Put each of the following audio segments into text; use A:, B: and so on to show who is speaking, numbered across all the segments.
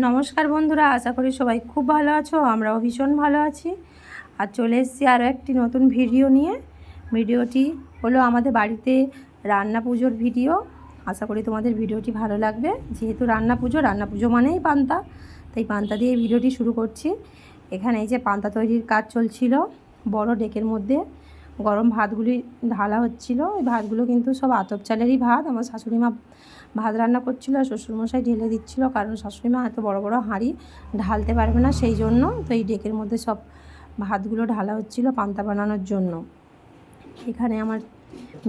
A: নমস্কার বন্ধুরা, আশা করি সবাই খুব ভালো আছো, আমরাও ভীষণ ভালো আছি। আর চলে এসেছি আরও একটি নতুন ভিডিও নিয়ে। ভিডিওটি হলো আমাদের বাড়িতে রান্না পুজোর ভিডিও। আশা করি তোমাদের ভিডিওটি ভালো লাগবে। যেহেতু রান্না পুজো রান্না পুজো মানেই পান্তা, তাই পান্তা দিয়ে ভিডিওটি শুরু করছি। এখানে এই যে পান্তা তৈরির কাজ চলছিল বড় ডেকের মধ্যে। গরম ভাতগুলি ঢালা হচ্ছিল। ওই ভাতগুলো কিন্তু সব আতপ চালেরই ভাত। আমার শাশুড়ি মা ভাত রান্না করছিল আর শ্বশুরমশাই ঢেলে দিচ্ছিল কারণ শাশুড়ি মা এত বড় বড় হাঁড়ি ঢালতে পারবে না সেই জন্য। তো এই ডেকের মধ্যে সব ভাতগুলো ঢালা হচ্ছিল পান্তা বানানোর জন্য। এখানে আমার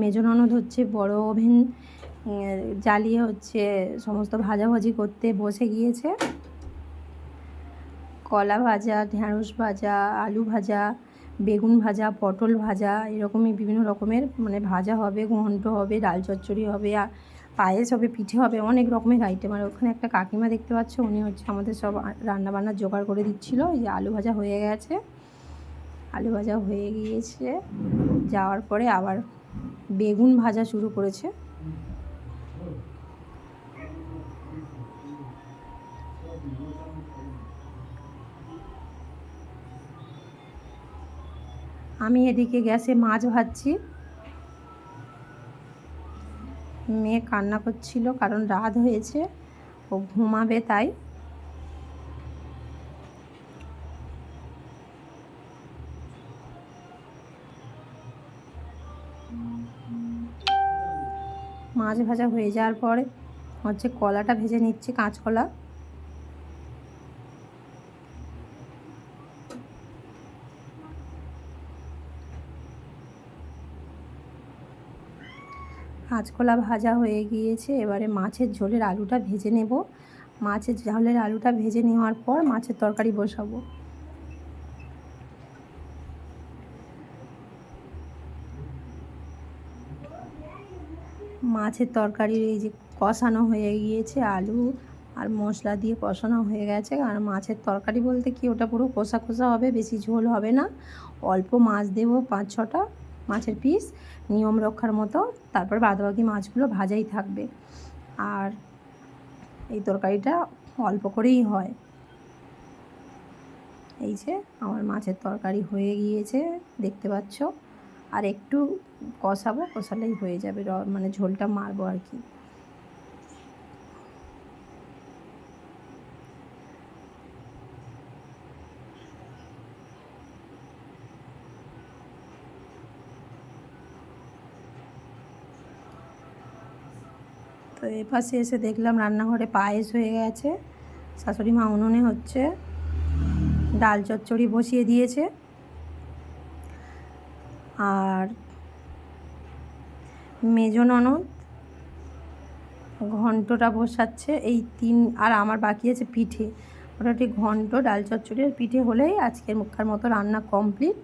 A: মেজ ননদ হচ্ছে বড় ওভেন জ্বালিয়ে হচ্ছে সমস্ত ভাজাভাজি করতে বসে গিয়েছে। কলা ভাজা ঢ্যাঁড়স ভাজা, আলু ভাজা বেগুন ভাজা, পটল ভাজা, এরকমই বিভিন্ন রকমের মানে ভাজা হবে ঘন্ট হবে, ডাল চচ্চড়ি হবে আর পায়েস হবে, পিঠে হবে, অনেক রকমের আইটেম আর ওখানে একটা কাকিমা দেখতে পাচ্ছ, উনি হচ্ছে আমাদের সব রান্না বান্নার জোগাড় করে দিচ্ছিল। এই যে আলু ভাজা হয়ে গেছে। আলু ভাজা হয়ে গিয়েছে। যাওয়ার পরে আবার বেগুন ভাজা শুরু করেছে। আমি এদিকে গ্যাসে মাছ ভাজছি। মেয়ে কান্না করছিল কারণ রাত হয়েছে, ও ঘুমাবে তাই। মাছ ভাজা হয়ে যাওয়ার পরে হচ্ছে কলাটা ভেজে নিচ্ছি, কাঁচকলা। কাঁচকলা ভাজা হয়ে গিয়েছে। এবারে মাছের ঝোলের আলুটা ভেজে নেব। মাছের ঝোলের আলুটা ভেজে নেওয়ার পর মাছের তরকারি বসাবো। মাছের তরকারির এই যে কষানো হয়ে গিয়েছে আলু আর মশলা দিয়ে কষানো হয়ে গেছে। আর মাছের তরকারি বলতে কি, ওটা পুরো কষা কষা হবে, বেশি ঝোল হবে না। অল্প মাছ দেবো পাঁচ ছটা। মাছের পিস নিয়ম রক্ষার মতো, তারপর বাদবাকি মাছগুলো ভাজাই থাকবে। আর এই তরকারিটা অল্প করেই হয়। এই যে আমার মাছের তরকারি হয়ে গিয়েছে, দেখতে পাচ্ছ? আর একটু কষাবো, কষালেই হয়ে যাবে মানে ঝোলটা মারবো আর কি। তো এপাশে এসে দেখলাম রান্নাঘরে পায়েস হয়ে গেছে। শাশুড়ি মা উনুনে হচ্ছে। ডাল চচ্চড়ি বসিয়ে দিয়েছে। আর মেজ ননদ ঘন্টটা বসাচ্ছে। এই তিন, আর আমার বাকি আছে পিঠে। ওটা ঘন্ট, ডাল চচ্চড়ি আর পিঠে হলেই আজকের মুখার মতো রান্না কমপ্লিট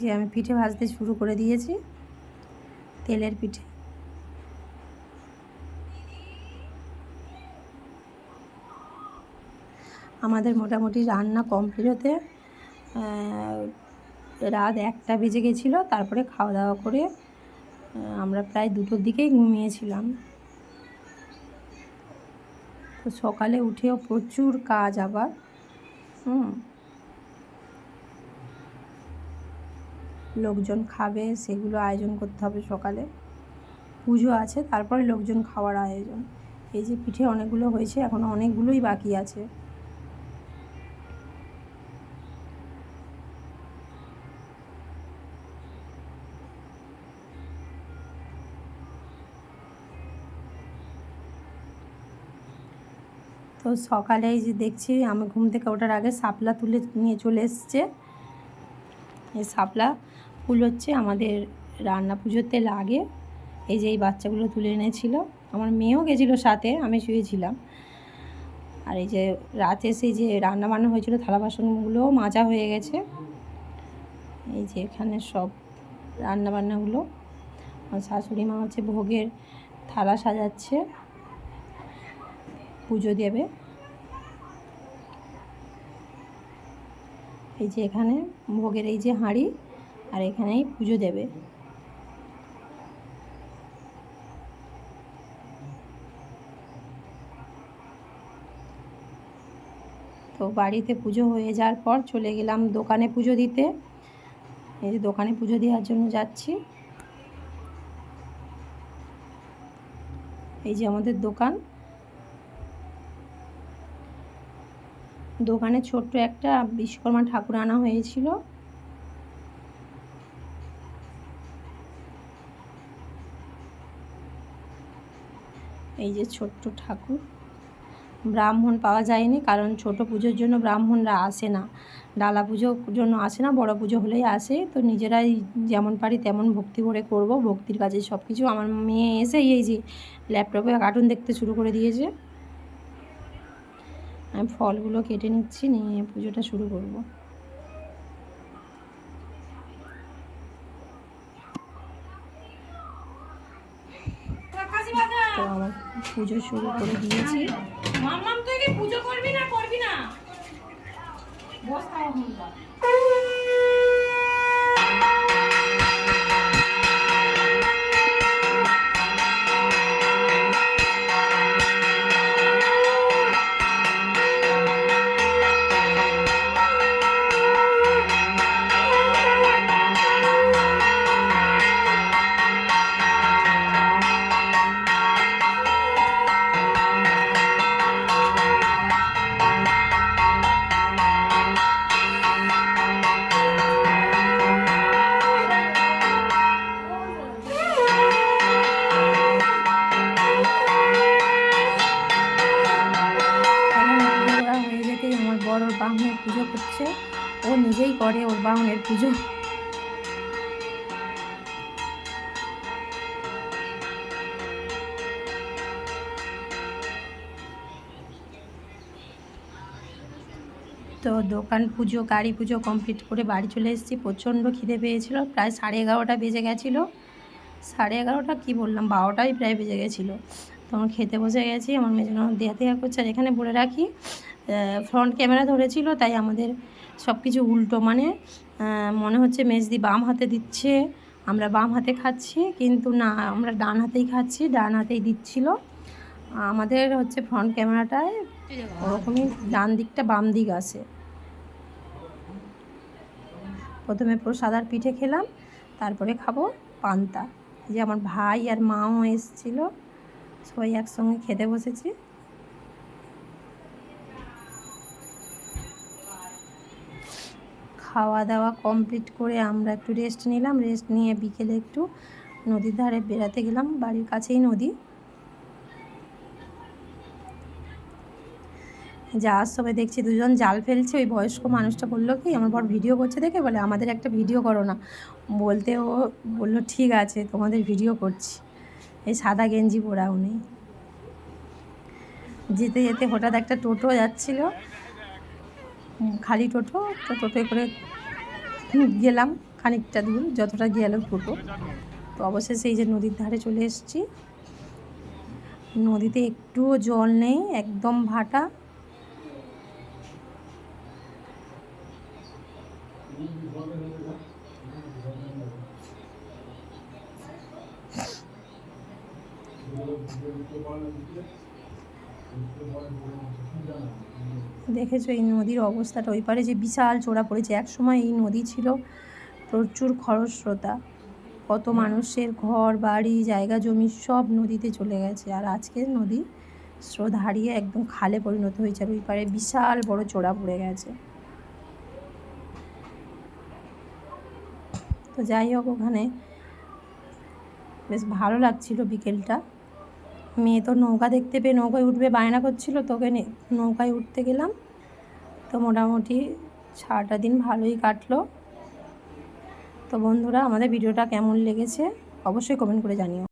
A: যে আমি পিঠে ভাজতে শুরু করে দিয়েছি, তেলের পিঠে। আমাদের মোটামুটি রান্না কমপ্লিট হতে রাত একটা বেজে গেছিল, তারপরে খাওয়া দাওয়া করে আমরা প্রায় দুটোর দিকেই ঘুমিয়েছিলাম। তো সকালে উঠেও প্রচুর কাজ আবার, হুম। লোকজন খাবে, সেগুলো আয়োজন করতে হবে সকালে। পুজো আছে, তারপরে লোকজন খাওয়ার আয়োজন। এই যে পিঠে অনেকগুলো হয়েছে এখনও অনেকগুলোই বাকি আছে। তো সকালে যে দেখছি, আমি ঘুম থেকে ওঠার আগে শাপলা তুলে নিয়ে চলে এসছে। এই শাপলা ফুল হচ্ছে, আমাদের রান্না পুজোতে লাগে। এই যে এই বাচ্চাগুলো তুলে এনেছিল। আমার মেয়েও গেছিল সাথে, আমি শুয়েছিলাম। আর এই যে রাতে সেই যে রান্না বান্না হয়েছিল, থালা বাসনগুলোও মাজা হয়ে গেছে। এই যে এখানে সব রান্না বান্নাগুলো। আমার শাশুড়ি মা হচ্ছে ভোগের থালা সাজাচ্ছে, পুজো দেবে। এই যে এখানে ভোগের এই যে হাঁড়ি আর এখানেই পুজো দেবে। তো বাড়িতে পুজো হয়ে যাওয়ার পর চলে গেলাম দোকানে পুজো দিতে। এই যে দোকানে পুজো দেওয়ার জন্য যাচ্ছি। এই যে আমাদের দোকান। দোকানে ছোট্ট একটা বিশ্বকর্মা ঠাকুর আনা হয়েছিল। এই যে ছোট্ট ঠাকুর। ব্রাহ্মণ পাওয়া যায়নি কারণ ছোট পুজোর জন্য ব্রাহ্মণরা আসে না। ডালা পুজোর জন্য আসে না, বড় পুজো হলেই আসে। তো নিজেরাই যেমন পারি তেমন ভক্তি করে করব। ভক্তির কাজে সব কিছু আমার মেয়ে এসে এই যে ল্যাপটপে কার্টুন দেখতে শুরু করে দিয়েছে। আমি ফলগুলো কেটে নিচ্ছি, নিয়ে পুজোটা শুরু করব তো আমার পুজো শুরু করে দিয়েছি।
B: মাম্মাম তুই কি পুজো করবি না করবি না?
A: এখন পুজো করছে। ও নিজেই করে, ওর বাহনের পুজো। তো দোকান পুজো, গাড়ি পুজো কমপ্লিট করে বাড়ি চলে এসেছি। প্রচণ্ড খিদে পেয়েছিল, প্রায় সাড়ে এগারোটা বেজে গেছিল। সাড়ে এগারোটা কী বললাম? বারোটাই প্রায় বেজে গেছিল। তখন খেতে বসে গেছি, আমার মেয়ে জন্য দেয়া দেয়া করছে। আর এখানে বলে রাখি ফ্রন্ট ক্যামেরা ধরেছিল, তাই আমাদের সব কিছু উল্টো। মানে মনে হচ্ছে মেজদি বাম হাতে দিচ্ছে, আমরা বাম হাতে খাচ্ছি, কিন্তু না, আমরা ডান হাতেই খাচ্ছি, ডান হাতেই দিচ্ছিল। আমাদের হচ্ছে ফ্রন্ট ক্যামেরাটায় ওরকমই ডান দিকটা বাম দিক আসে প্রথমে প্রসাদ আর পিঠে খেলাম, তারপরে খাব পান্তা। যে আমার ভাই আর মাও এসেছিল, সবাই একসঙ্গে খেতে বসেছি। খাওয়া দাওয়া কমপ্লিট করে আমরা একটু রেস্ট নিলাম। রেস্ট নিয়ে বিকেলে একটু নদীর ধারে বেড়াতে গেলাম। বাড়ির কাছেই নদী। যাওয়ার সময় দেখছি, দুজন জাল ফেলছে। ওই বয়স্ক মানুষটা বলল কি, আমার বর ভিডিও করছে দেখে? বলে, আমাদের একটা ভিডিও করো না। বলতে ও বলল, ঠিক আছে, তোমাদের ভিডিও করছি। এই সাদা গেঞ্জি পরা উনি। যেতে যেতে হঠাৎ একটা টোটো যাচ্ছিল। খালি টোটো, তো টোটোয় করে গেলাম খানিকটা দূর, যতটা গেল টোটো। তো অবশেষে এই যে নদীর ধারে চলে এসেছি। নদীতে একটুও জল নেই, একদম ভাটা। দেখেছ এই নদীর অবস্থাটা? ওই পারে যে বিশাল চোরা পড়েছে। এক সময় এই নদী ছিল প্রচুর খরস্রোতা। কত মানুষের ঘর, বাড়ি, জায়গা, জমি সব নদীতে চলে গেছে। আর আজকে নদী স্রোত হারিয়ে একদম খালে পরিণত হয়েছে। আর ওই পারে বিশাল বড় চোরা পড়ে গেছে। তো যাই হোক ওখানে। বেশ ভালো লাগছিল বিকেলটা। মেয়ে তো নৌকা দেখতে পেয়ে নৌকায় উঠবে, বায়না করছিল, তোকে নৌকায় উঠতে গেলাম। তো মোটামুটি সারাটা দিন ভালোই কাটলো। তো বন্ধুরা, আমাদের ভিডিওটা কেমন লেগেছে অবশ্যই কমেন্ট করে জানিও।